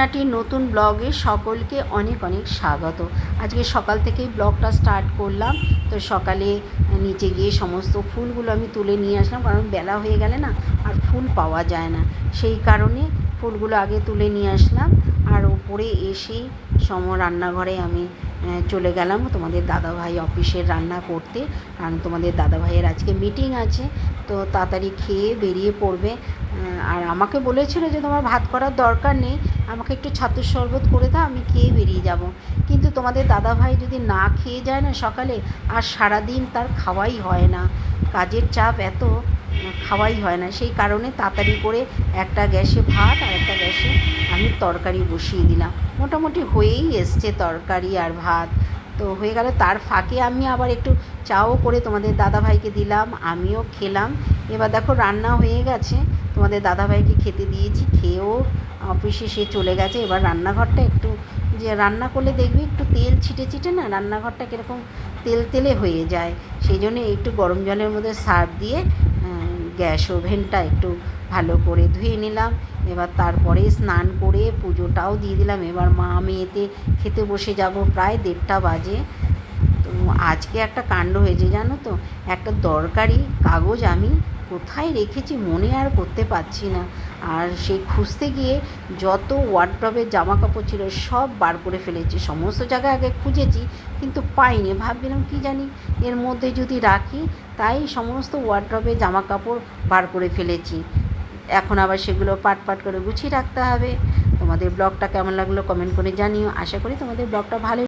নাটির নতুন ব্লগে সকলকে অনেক অনেক স্বাগত। আজকে সকাল থেকেই ব্লগটা স্টার্ট করলাম। তো সকালে নিচে গিয়ে সমস্ত ফুলগুলো আমি তুলে নিয়ে আসলাম, কারণ বেলা হয়ে গেলে না আর ফুল পাওয়া যায় না। সেই কারণে ফুলগুলো আগে তুলে নিয়ে আসলাম। আর ওপরে এসে সম রান্নাঘরে আমি চলে গেলাম তোমাদের দাদাভাই অফিসের রান্না করতে। কারণ তোমাদের দাদাভাইয়ের আজকে মিটিং আছে, তো তাড়াতাড়ি খেয়ে বেরিয়ে পড়বে। আর আমাকে বলেছিল যে তোমার ভাত করার দরকার নেই, আমাকে একটু ছাতুর শরবত করে দাও, আমি খেয়ে বেরিয়ে যাব। কিন্তু তোমাদের দাদাভাই যদি না খেয়ে যায় না সকালে, আর সারাদিন তার খাওয়াই হয় না। কাজের চাপ এত, খাওয়াই হয় না। সেই কারণে তাড়াতাড়ি করে একটা গ্যাসে ভাত আর একটা গ্যাসে তরকারি বসিয়ে দিলাম। মোটামুটি হয়েই এসছে তরকারি আর ভাত। তো হয়ে গেল, তার ফাঁকে আমি আবার একটু চাও করে তোমাদের দাদাভাইকে দিলাম, আমিও খেলাম। এবার দেখো রান্না হয়ে গেছে, তোমাদের দাদাভাইকে খেতে দিয়েছি, খেয়েও অফিসে সে চলে গেছে। এবার রান্নাঘরটা একটু যে রান্না করলে দেখবি একটু তেল ছিটে ছিটে না, রান্নাঘরটা কীরকম তেল তেলে হয়ে যায়। সেই জন্য একটু গরম জলের মধ্যে সার্ফ দিয়ে গ্যাস ওভেনটা একটু ভালো করে ধুয়ে নিলাম। এবার তারপরে স্নান করে পুজোটাও দিয়ে দিলাম। এবার মা মেয়েতে খেতে বসে যাব প্রায় দেড়টা বাজে। তো আজকে একটা কাণ্ড হয়েছে, জানো তো? একটা দরকারি কাগজ আমি কোথায় রেখেছি মনে আর করতে পারছি না। আর সেই খুঁজতে গিয়ে যত ওয়ার্ড্রবের জামা কাপড় ছিল সব বার করে ফেলেছি। সমস্ত জায়গায় আগে খুঁজেছি, কিন্তু পাইনি। ভাবছিলাম কি জানি? এর মধ্যে যদি রাখি, তাই সমস্ত ওয়ার্ড্রবের জামা কাপড় বার করে ফেলেছি। এখন আবার সেগুলো পাট পাট করে গুছিয়ে রাখতে হবে। তোমাদের ব্লগটা কেমন লাগল কমেন্ট করে জানিও। আশা করি তোমাদের ব্লগটা ভালো